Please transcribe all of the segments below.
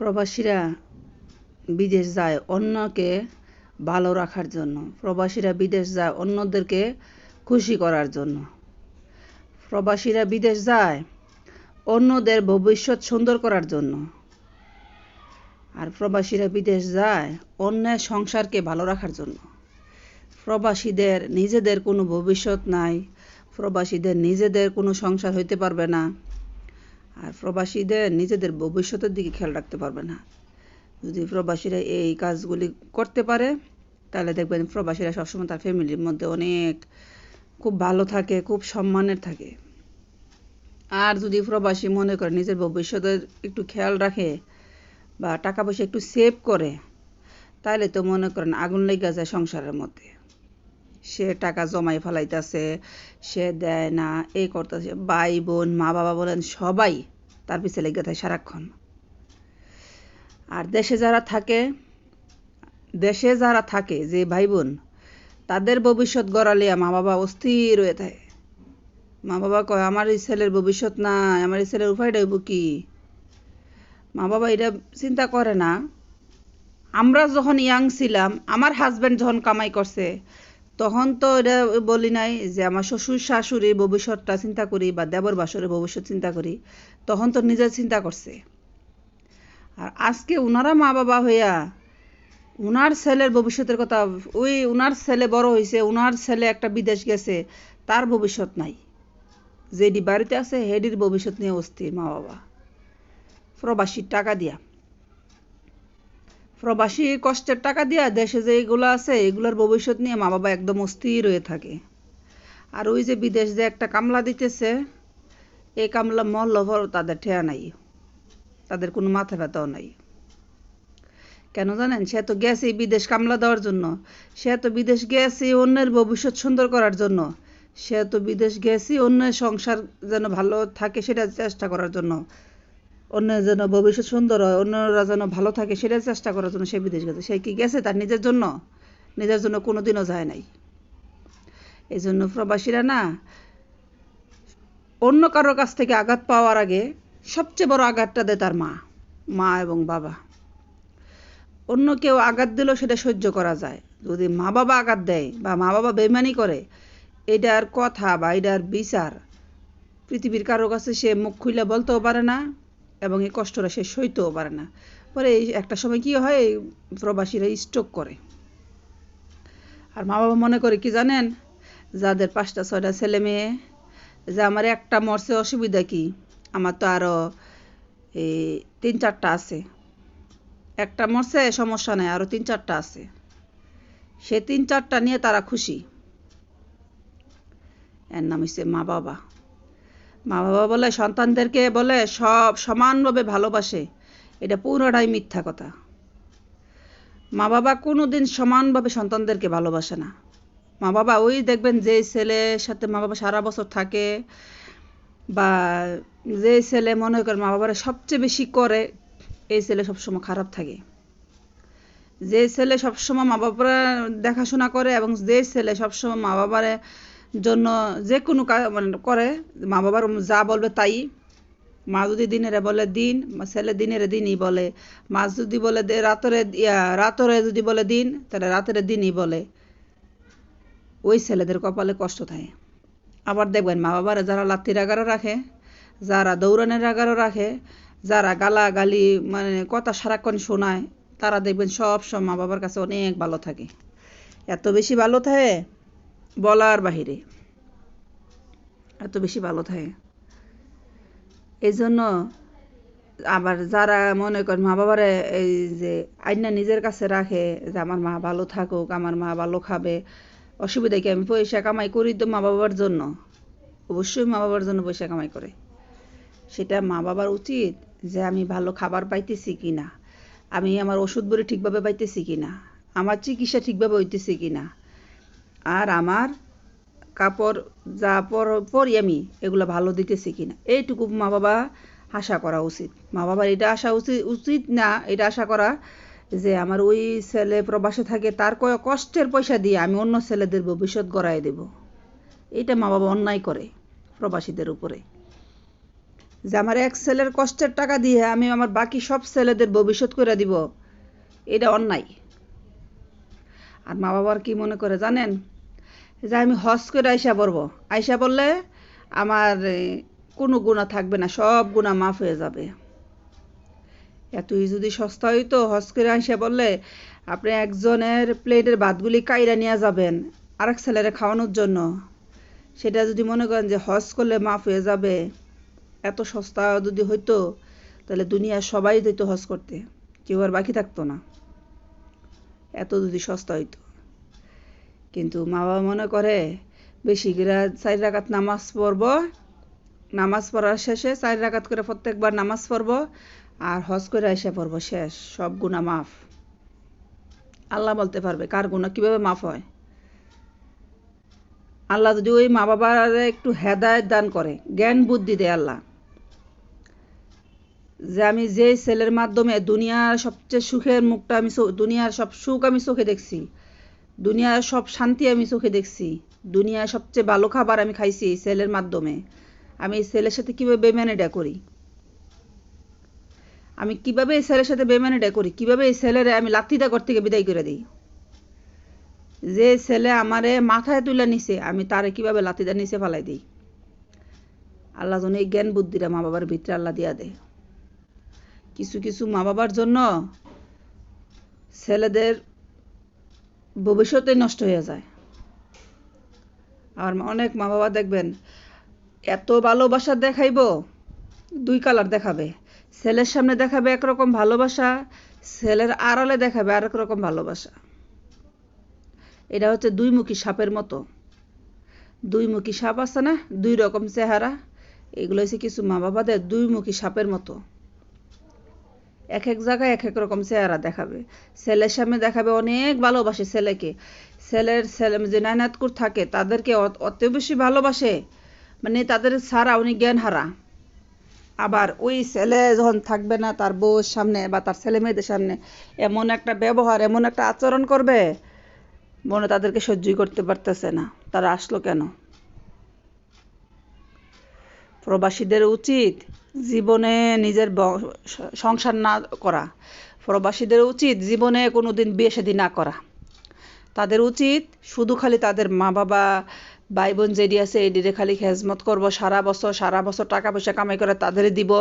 প্রবাসীরা বিদেশ যায় অন্যকে ভালো রাখার জন্য। প্রবাসীরা বিদেশ যায় অন্যদেরকে খুশি করার জন্য। প্রবাসীরা বিদেশ যায় অন্যদের ভবিষ্যৎ সুন্দর করার জন্য। আর প্রবাসীরা বিদেশ যায় অন্যের সংসারকে ভালো রাখার জন্য। প্রবাসীদের নিজেদের কোনো ভবিষ্যৎ নাই। প্রবাসীদের নিজেদের কোনো সংসার হইতে পারবে না। আর প্রবাসীদের নিজেদের ভবিষ্যতের দিকে খেয়াল রাখতে পারবে না। যদি প্রবাসীরা এই কাজগুলি করতে পারে, তাহলে দেখবেন প্রবাসীরা সবসময় তার ফ্যামিলির মধ্যে অনেক খুব ভালো থাকে, খুব সম্মানের থাকে। আর যদি প্রবাসী মনে করে নিজের ভবিষ্যতের একটু খেয়াল রাখে বা টাকা পয়সা একটু সেভ করে, তাহলে তো মনে করেন আগুন লেগে যায় সংসারের মধ্যে। সে টাকা জমাই ফেলাইতেছে, সে দেয় না এই করতেছে, ভাই বোন, মা বাবা বলেন সবাই তার পিছিয়ে লেগে থাকে সারাক্ষণ। আর দেশে যারা থাকে, দেশে যারা থাকে, যে ভাই বোন তাদের ভবিষ্যৎ গড়ালিয়া মা বাবা অস্থির হয়ে থাকে। মা বাবা কয়, আমার এই ছেলের ভবিষ্যৎ নাই, আমার এই ছেলের উপায়টা হইব কি? মা বাবা এটা চিন্তা করে না। আমরা যখন ইয়াং ছিলাম, আমার হাজব্যান্ড যখন কামাই করছে তখন তো এটা বলি নাই যে আমার শ্বশুর শাশুড়ির ভবিষ্যৎটা চিন্তা করি বা দেবর বাসরের ভবিষ্যৎ চিন্তা করি, তখন তো নিজের চিন্তা করছে। আর আজকে উনারা মা বাবা হইয়া উনার ছেলের ভবিষ্যতের কথা ওই উনার ছেলে বড় হয়েছে উনার ছেলে একটা বিদেশ গেছে, তার ভবিষ্যৎ নাই। যেডি বাড়িতে আছে, হেডির ভবিষ্যৎ নিয়ে অস্থির মা বাবা। প্রবাসীর টাকা দিয়া। প্রবাসী কষ্টের টাকা দিয়া দেশে যে এগুলো আছে, এগুলোর ভবিষ্যৎ নিয়ে মা বাবা একদম অস্থির হয়ে থাকে। আর ওই যে বিদেশ যে একটা কামলা দিতেছে, এই কামলা মহল্ল তাদের ঠেয়া নাই। তাদের কোনো মাথা ব্যথাও নাই। কেন জানেন? সে তো গেছে বিদেশ কামলা দেওয়ার জন্য। সে তো বিদেশ গেছে অন্যের ভবিষ্যৎ সুন্দর করার জন্য। সে তো বিদেশ গেছে অন্যের সংসার যেন ভালো থাকে সেটা চেষ্টা করার জন্য। অন্যের যেন ভবিষ্যৎ সুন্দর হয়, অন্যরা যেন ভালো থাকে সেটা চেষ্টা করার জন্য সে বিদেশ গেছে। সে কি গেছে? তার নিজের জন্য। নিজের জন্য কোনো দিনও যায় নাই। এই জন্য প্রবাসীরা না, অন্য কারোর কাছ থেকে আঘাত পাওয়ার আগে সবচেয়ে বড় আঘাতটা দেয় তার মা মা এবং বাবা। অন্য কেউ আঘাত দিলেও সেটা সহ্য করা যায়। যদি মা বাবা আঘাত দেয় বা মা বাবা বেমানি করে, এটার কথা বা এটার বিচার পৃথিবীর কারও কাছে সে মুখ খুলে বলতেও পারে না এবং এই কষ্টটা সে সইতেও পারে না। পরে এই একটা সময় কি হয় প্রবাসীরা স্ট্রোক করে। আর মা বাবা মনে করে, কি জানেন, যাদের পাঁচটা, ছয়টা ছেলে মেয়ে, যে আমার একটা মরছে, অসুবিধা কি? আমার তো আরও এই তিন চারটা আছে। একটা মরছে, সমস্যা নেই আরও তিন চারটা আছে। সে তিন চারটা নিয়ে তারা খুশি। এর নাম হচ্ছে মা বাবা মা বাবা বলে, সন্তানদেরকে বলে, সব সমানভাবে ভালোবাসে। এটা পুরোটাই মিথ্যা কথা। মা বাবা কোনো দিন সমানভাবে সন্তানদেরকে ভালোবাসে না। মা বাবা ওই দেখবেন যে ছেলের সাথে মা বাবা সারা বছর থাকে বা যে ছেলে মনে করে মা বাবারা সবচেয়ে বেশি করে, এই ছেলে সবসময় খারাপ থাকে। যে ছেলে সবসময় মা বাবারা দেখাশোনা করে এবং যে ছেলে সবসময় মা বাবার জন্য যে কোনো কাজ মানে করে, মা বাবার যা বলবে তাই। মা যদি দিনের বলে দিন ছেলে দিনের দিনই বলে। মা যদি বলে রাতরে রাতরে যদি বলে দিন, তাহলে রাতের দিনই বলে। ওই ছেলেদের কপালে কষ্ট থাকে। আবার দেখবেন মা বাবারা যারা লাত্তির আগারও রাখে, যারা দৌড়ানের আগারও রাখে, যারা গালা গালি মানে কথা সারাক্ষণ শোনায়, তারা দেখবেন সব সব মা বাবার কাছে অনেক ভালো থাকে। এত বেশি ভালো থাকে বলার বাহিরে। এত বেশি ভালো থাকে। এই জন্য আবার যারা মনে করেন মা বাবারে এই যে আইনা নিজের কাছে রাখে যে আমার মা ভালো থাকুক, আমার মা ভালো খাবে, অসুবিধা কি? আমি পয়সা কামাই করি তো মা বাবার জন্য। অবশ্যই মা বাবার জন্য পয়সা কামাই করে। সেটা মা বাবার উচিত যে আমি ভালো খাবার পাইতেছি কি না আমি আমার ওষুধ বড়ি ঠিকভাবে পাইতেছি কি না আমার চিকিৎসা ঠিকভাবে হইতেছে কি না আর আমার কাপড় যা পরি আমি, এগুলো ভালো দিতেছি কি না এইটুকু মা বাবা আশা করা উচিত। মা বাবার এটা আশা উচিত উচিত না, এটা আশা করা যে আমার ওই ছেলে প্রবাসে থাকে, তার কয় কষ্টের পয়সা দিয়ে আমি অন্য ছেলেদের ভবিষ্যৎ গড়াই দেব। এটা মা বাবা অন্যায় করে প্রবাসীদের উপরে। যে আমার এক ছেলের কষ্টের টাকা দিয়ে আমি আমার বাকি সব ছেলেদের ভবিষ্যৎ করে দিব, এটা অন্যায়। আর মা বাবার কি মনে করে জানেন? যে আমি হজ করে আইসা পড়ব, আইসা পড়লে আমার কোনো গুণা থাকবে না, সব গুণা মাফ হয়ে যাবে। এতই যদি সস্তা হইতো, হজ করে আইসা বললে আপনি একজনের প্লেটের ভাতগুলি কাইরা নিয়ে যাবেন, আরেক ছেলেরে খাওয়ানোর জন্য। সেটা যদি মনে করেন যে হজ করলে মাফ হয়ে যাবে, এত সস্তা যদি হইতো, তাহলে দুনিয়ার সবাই দিত হজ করতে, কেউ আর বাকি থাকতো না। এত যদি সস্তা হইতো। কিন্তু মা বাবা মনে করে, বেশি করে চার রাকাত নামাজ পড়ব, নামাজ পড়ার শেষে চার রাকাত করে প্রত্যেকবার নামাজ পড়ব, আর হজ করে এসে পড়ব শেষ, সব গুণা মাফ। আল্লাহ বলতে পারবে, কার গুণা কীভাবে মাফ হয়? আল্লাহ যদি ওই মা বাবার একটু হেদায়ত দান করে, জ্ঞান বুদ্ধি দেয় আল্লাহ। যে আমি যে ছেলের মাধ্যমে দুনিয়ার সবচেয়ে সুখের মুখটা আমি দুনিয়ার সব সুখ আমি চোখে দেখছি, দুনিয়ার সব শান্তি আমি চোখে দেখছি, দুনিয়ার সবচেয়ে ভালো খাবার আমি খাইছি এই ছেলের মাধ্যমে। আমি এই ছেলের সাথে কীভাবে বেমানেডা করি? আমি কীভাবে এই ছেলের সাথে বেমানেডা করি? কীভাবে এই ছেলেরে আমি লাত্তিদা ঘর থেকে বিদায় করে দিই? যে ছেলে আমারে মাথায় তুলে নিছে, আমি তারে কীভাবে লাতিদা নিচে ফালাই দিই? আল্লাহ যেন এই জ্ঞান বুদ্ধিরা মা বাবার ভিতরে আল্লাহ দিয়া দেয়। কিছু কিছু মা বাবার জন্য ছেলেদের ভবিষ্যতে নষ্ট হয়ে যায়। আর অনেক মা বাবা দেখবেন, এত ভালোবাসা দেখাইবো, দুই কালার দেখাবে। ছেলের সামনে দেখাবে একরকম ভালোবাসা, ছেলের আড়ালে দেখাবে আরেক রকম ভালোবাসা। এটা হচ্ছে দুইমুখী সাপের মতো। দুইমুখী সাপ আছে না? দুই রকম চেহারা। এগুলো হচ্ছে কিছু মা বাবাদের দুইমুখী সাপের মতো। এক এক জায়গায় এক এক রকম চেহারা দেখাবে। ছেলের সামনে দেখাবে অনেক ভালোবাসে ছেলেকে। ছেলের ছেলে যে নায়নাতকুর থাকে, তাদেরকে অত- বেশি ভালোবাসে মানে তাদের ছাড়া উনি জ্ঞান হারা আবার ওই ছেলে যখন থাকবে না, তার বউর সামনে বা তার ছেলে মেয়েদের সামনে এমন একটা ব্যবহার, এমন একটা আচরণ করবে, মনে তাদেরকে সহ্যই করতে পারতেছে না। তারা আসলো কেন? প্রবাসীদের উচিত জীবনে নিজের সংসার না করা। প্রবাসীদের উচিত জীবনে কোনোদিন বিয়ে শাদী না করা। তাদের উচিত শুধু খালি তাদের মা বাবা ভাই বোন যেডি আছে এডিরে খালি খেজমত করব, সারা বছর সারা বছর টাকা পয়সা কামাই করে তাদের দিব।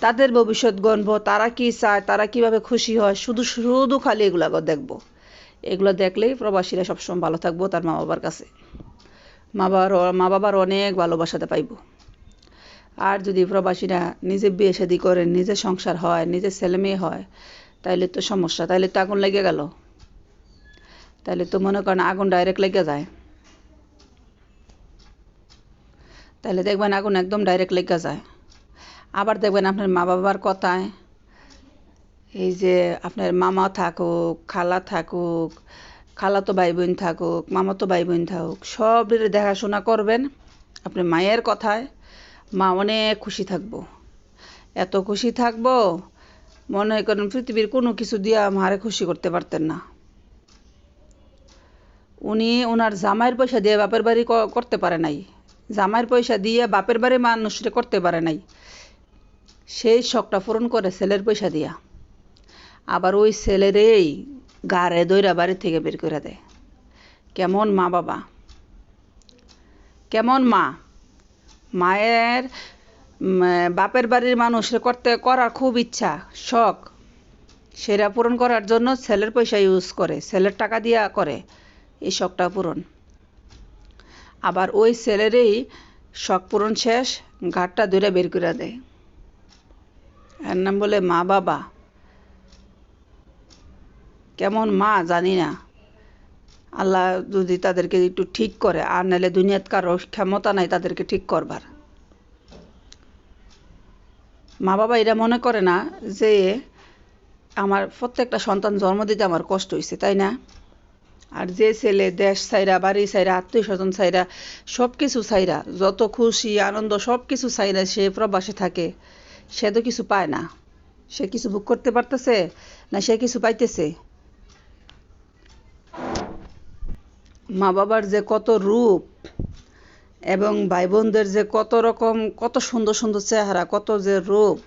তাদের ভবিষ্যৎ গণব, তারা কি চায়, তারা কীভাবে খুশি হয়, শুধু শুধু খালি এগুলা দেখব। এগুলো দেখলেই প্রবাসীরা সবসময় ভালো থাকব তার মা বাবার কাছে। মা বাবার মা বাবার অনেক ভালোবাসাতে পাইব। আর যদি প্রবাসীরা নিজে বিয়ে শাদি করে, নিজে সংসার হয় নিজের ছেলে মেয়ে হয়, তাইলে তো সমস্যা। তাইলে তো আগুন লেগে গেল। তাইলে তো মনে করেন আগুন ডাইরেক্ট লেগে যায়। তাহলে দেখবেন আগুন একদম ডাইরেক্ট লেগে যায়। আবার দেখবেন আপনার মা বাবার কথায়, এই যে আপনার মামা থাকুক, খালা থাকুক খালাতো ভাই বোন থাকুক মামাতো ভাই বোন থাকুক সবের দেখাশোনা করবেন। আপনি মায়ের কথায় মা, অনেক খুশি থাকব। এত খুশি থাকব, মনে করেন পৃথিবীর কোনো কিছু দিয়ে মারে খুশি করতে পারতেন না। উনি ওনার জামাইয়ের পয়সা দিয়ে বাপের বাড়ি করতে পারে নাই। জামাইয়ের পয়সা দিয়ে বাপের বাড়ি মানুষরে করতে পারে নাই। সেই শখটা পূরণ করে ছেলের পয়সা দিয়া। আবার ওই ছেলেরেই গাড়ে দইরা বাড়ি থেকে বের করে দেয়। কেমন মা বাবা? কেমন মা? মায়ের বাপের বাড়ির মানুষের করতে, করার খুব ইচ্ছা, শখ। সেটা পূরণ করার জন্য ছেলের পয়সা ইউজ করে, ছেলের টাকা দিয়া করে এই শখটা পূরণ। আবার ওই ছেলেরই শখ পূরণ শেষ, ঘাটটা দূরে বের করে দেয়। এর নাম বলে মা বাবা কেমন মা জানি না। আল্লাহ যদি তাদেরকে একটু ঠিক করে, আর নাহলে দুনিয়াত কারও ক্ষমতা নাই তাদেরকে ঠিক করবার। মা বাবা এটা মনে করে না যে আমার প্রত্যেকটা সন্তান জন্ম দিতে আমার কষ্ট হয়েছে তাই না? আর যে ছেলে দেশ ছাইরা, বাড়ি ছাইরা আত্মীয় স্বজন ছাইরা সব কিছু ছাইরা, যত খুশি, আনন্দ সব কিছু ছাইরা সে প্রবাসে থাকে, সে তো কিছু পায় না। সে কিছু ভোগ করতে পারতেছে না সে কিছু পাইতেছে? মা বাবার যে কত রূপ এবং ভাই বোনদের যে কত রকম, কত সুন্দর সুন্দর চেহারা, কত যে রূপ,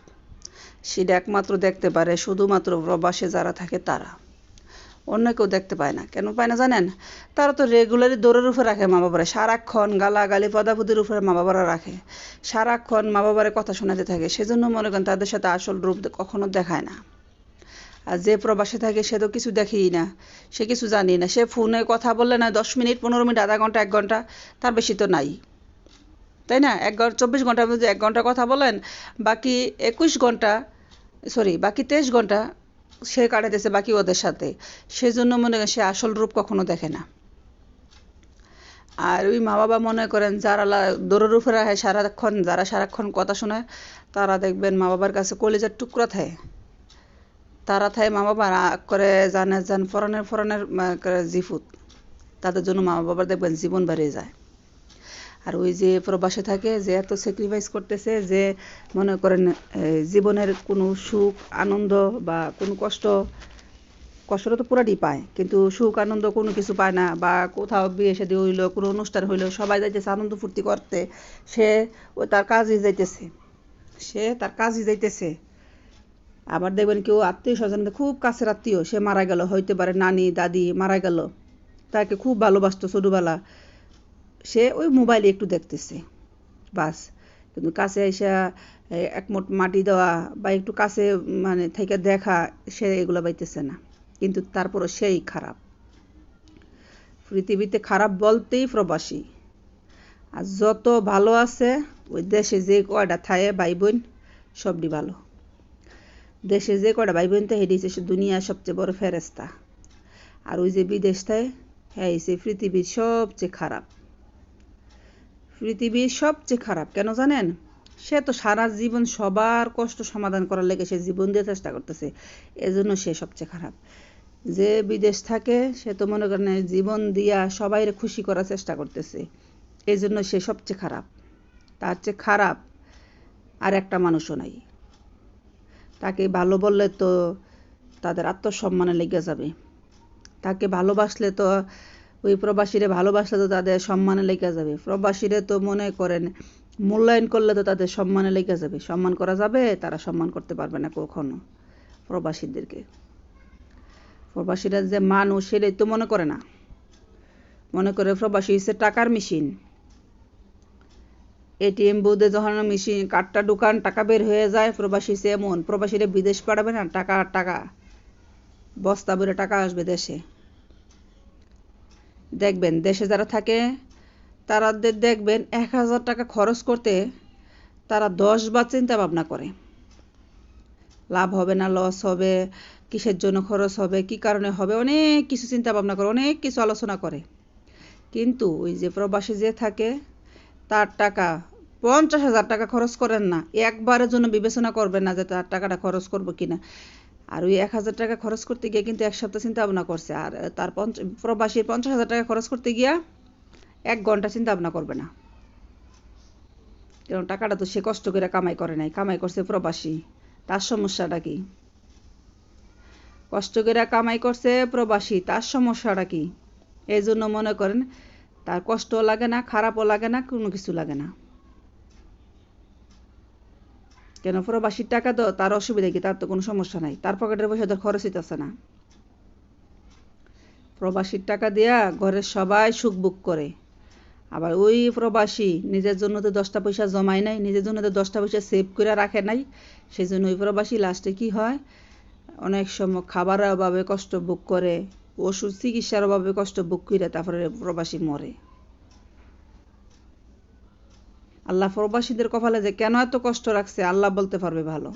সেটা একমাত্র দেখতে পারে শুধুমাত্র প্রবাসে যারা থাকে তারা। অন্য কেউ দেখতে পায় না। কেন পায় না জানেন? তারা তো রেগুলারই দৌড়ের উপরে রাখে মা বাবারা সারাক্ষণ গালাগালি পদাপুদির উপরে মা বাবারা রাখে। সারাক্ষণ মা বাবার কথা শোনাতে থাকে। সেজন্য মনে করেন তাদের সাথে আসল রূপ কখনো দেখায় না। আর যে প্রবাসে থাকে, সে তো কিছু দেখেই না। সে কিছু জানি না। সে ফোনে কথা বললে না, দশ মিনিট, পনেরো মিনিট, আধা ঘণ্টা, এক ঘণ্টা, তার বেশি তো নাই। তাই না? এক ঘণ্টা চব্বিশ ঘণ্টার মধ্যে এক ঘণ্টা কথা বলেন, বাকি একুশ ঘণ্টা সরি বাকি তেইশ ঘণ্টা সে কাটাতেছে বাকি ওদের সাথে। সেজন্য মনে করেন সে আসল রূপ কখনো দেখে না। আর ওই মা বাবা মনে করেন, যারা দৌড়ের রাখে সারাক্ষণ, যারা সারাক্ষণ কথা শোনায়, তারা দেখবেন মা বাবার কাছে কলেজের টুকরা থাকে। তারা থাকে মা বাবা রাগ করে জানে যান ফরনের ফরনের জিফুত তাদের জন্য মা বাবার দেখবেন জীবন বাড়িয়ে যায়। আর ওই যে প্রবাসে থাকে, যে এত স্যাক্রিফাইস করতেছে, যে মনে করেন জীবনের কোনো সুখ, আনন্দ বা কোনো কষ্ট, কষ্টটা তো পুরাটি পায়। কিন্তু সুখ, আনন্দ কোনো কিছু পায় না বা কোথাও বিয়ে শাদী হইল, কোনো অনুষ্ঠান হইল, সবাই যাইতেছে আনন্দ ফুর্তি করতে। সে ওই তার কাজই যাইতেছে। সে তার কাজই যাইতেছে। আবার দেখবেন কেউ আত্মীয় স্বজন খুব কাছের আত্মীয়, সে মারা গেল, হইতে পারে নানি, দাদি মারা গেল, তাকে খুব ভালোবাসতো ছোটোবেলা। সে ওই মোবাইলে একটু দেখতেছে, বাস। কিন্তু কাছে এসে একমোট মাটি দেওয়া বা একটু কাছে মানে থেকে দেখা, সে এগুলো পাইতেছে না। কিন্তু তারপরও সেই খারাপ। পৃথিবীতে খারাপ বলতেই প্রবাসী। আর যত ভালো আছে, ওই দেশে যে কয়টা থায়ে ভাই বোন সবটি ভালো। দেশে যে কটা ভাই বোন থাকে সে দুনিয়ার সবচেয়ে বড় ফেরেস্তা আর ওই যে বিদেশ থাকে হ্যাঁ পৃথিবীর সবচেয়ে খারাপ। পৃথিবীর সবচেয়ে খারাপ, কেন জানেন? সে তো সারা জীবন সবার কষ্ট সমাধান করার লেগে সে জীবন দিয়ে চেষ্টা করতেছে, এজন্য সে সবচেয়ে খারাপ। যে বিদেশ থাকে, সে তো মনে করেন জীবন দিয়া সবাই খুশি করার চেষ্টা করতেছে এই জন্য সে সবচেয়ে খারাপ। তার চেয়ে খারাপ আর একটা মানুষও নাই। তাকে ভালো বললে তো তাদের আত্মসম্মানে লেগে যাবে। তাকে ভালোবাসলে তো ওই প্রবাসীরে ভালোবাসলে তো তাদের সম্মানে লেগে যাবে। প্রবাসীরে তো মনে করেন মূল্যায়ন করলে তো তাদের সম্মানে লেগে যাবে। সম্মান করা যাবে, তারা সম্মান করতে পারবে না কখনো প্রবাসীদেরকে। প্রবাসীরা যে মানুষ, সেটাই তো মনে করে না। মনে করে প্রবাসী হচ্ছে টাকার মেশিন। এটিএম বুথে যখন মেশিন কার্ডটা ঢুকান, টাকা বের হয়ে যায়, প্রবাসী সে এমন, প্রবাসীরা বিদেশ পাঠাবে না, টাকা টাকা, বস্তা বেরো টাকা আসবে দেশে। দেখবেন, দেশে যারা থাকে তারাদের দেখবেন এক হাজার টাকা খরচ করতে তারা দশ বার চিন্তা ভাবনা করে। লাভ হবে না, লস হবে, কিসের জন্য খরচ হবে, কি কারণে হবে, অনেক কিছু চিন্তা ভাবনা করে, অনেক কিছু আলোচনা করে। কিন্তু ওই যে প্রবাসী যে থাকে, তার টাকা পঞ্চাশ হাজার টাকা খরচ করেন না। একবারের জন্য বিবেচনা করবেন না যে তার টাকাটা খরচ করব কিনা। আর ওই এক হাজার টাকা খরচ করতে গিয়ে কিন্তু এক সপ্তাহ চিন্তা ভাবনা করছে। আর তার পঞ্চ, প্রবাসীর পঞ্চাশ হাজার টাকা খরচ করতে গিয়া এক ঘণ্টা চিন্তা ভাবনা করবে না। কারণ টাকাটা তো সে কষ্ট করে কামাই করে নাই। কামাই করছে প্রবাসী। তার সমস্যাটা কি? কষ্ট করে কামাই করছে প্রবাসী। তার সমস্যাটা কি? এই জন্য মনে করেন, তার কষ্টও লাগে না, খারাপও লাগে না, কোনো কিছু লাগে না। কেন? প্রবাসীর টাকা তো তার অসুবিধা কি? তার তো কোনো সমস্যা নাই। তার পকেটের পয়সা তো খরচ হইতেছে না। প্রবাসীর টাকা দিয়া ঘরের সবাই সুখ বুক করে। আবার ওই প্রবাসী নিজের জন্য তো দশটা পয়সা জমায় নাই, নিজের জন্য তো দশটা পয়সা সেভ করে রাখে নাই। সেই জন্য ওই প্রবাসী লাস্টে কি হয়? অনেক সময় খাবারের অভাবে কষ্ট বুক করে, ওষুধ চিকিৎসার অভাবে কষ্ট বুক করে তারপরে প্রবাসী মরে। আল্লাহ প্রবাসীদের কপালে যে কেন এত কষ্ট রাখছে, আল্লাহ বলতে পারবে ভালো।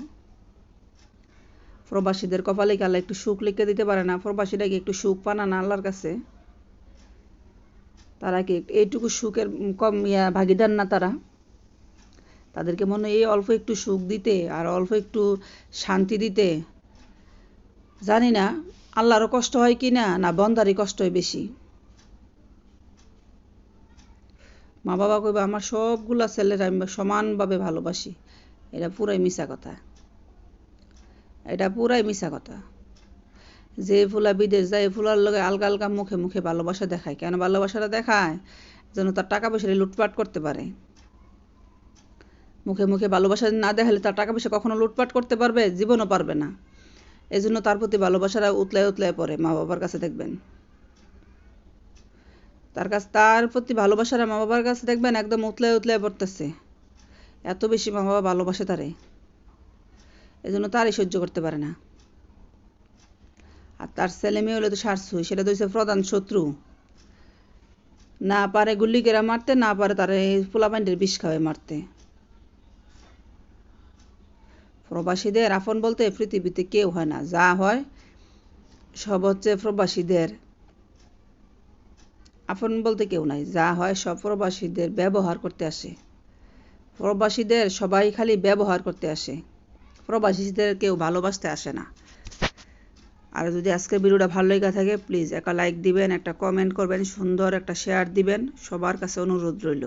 প্রবাসীদের কপালে কি আল্লাহ একটু সুখ লিখে দিতে পারে না? প্রবাসীরা কি একটু সুখ পানা না আল্লাহর কাছে? তারা কি এইটুকু সুখের কম ইয়া ভাগিদার না তারা? তাদেরকে মনে এই অল্প একটু সুখ দিতে আর অল্প একটু শান্তি দিতে। জানি না, আল্লাহরও কষ্ট হয় কি না না বন্দারই কষ্ট হয় বেশি। মা বাবা কইবা, আমার সবগুলা ছেলেরা আমি সমানভাবে ভালোবাসি। এটা পুরাই মিশা কথা। এটা পুরাই মিশা কথা। যে ফুলা বিদেশ যায়, ফুলার লগে আলগা আলগা মুখে মুখে ভালোবাসা দেখায়। কেন ভালোবাসাটা দেখায়? যেন তার টাকা পয়সা লুটপাট করতে পারে। মুখে মুখে ভালোবাসা না দেখালে তার টাকা পয়সা কখনো লুটপাট করতে পারবে? জীবনও পারবে না। এই জন্য তার প্রতি ভালোবাসাটা উতলায় উতলায় পড়ে। মা বাবার কাছে দেখবেন। তার কাছে তার প্রতি ভালোবাসাটা মা বাবার কাছে দেখবেন একদম উতলায় উতলায় পড়তেছে। এত বেশি মা বাবা ভালোবাসে তারে। এই জন্য তারই সহ্য করতে পারে না। আর তার ছেলে মেয়ে হলে তো সারছুই, সেটা তো হচ্ছে প্রধান শত্রু। না পারে গুল্লি কেরা মারতে, না পারে তার তারে পোলাপাইন্ডের বিষ খাওয়ায় মারতে। প্রবাসীদের, আপন বলতে পৃথিবীতে কেউ হয় না। যা হয়, সব হচ্ছে প্রবাসীদের। আপন বলতে কেউ নাই, যা হয় সব প্রবাসীদের ব্যবহার করতে আসে। প্রবাসীদের সবাই খালি ব্যবহার করতে আসে। প্রবাসীদের কেউ ভালোবাসতে আসে না। আর যদি আজকের ভিডিওটা ভালো লেগে থাকে প্লিজ একটা লাইক দিবেন, একটা কমেন্ট করবেন, সুন্দর একটা শেয়ার দিবেন। সবার কাছে অনুরোধ রইল।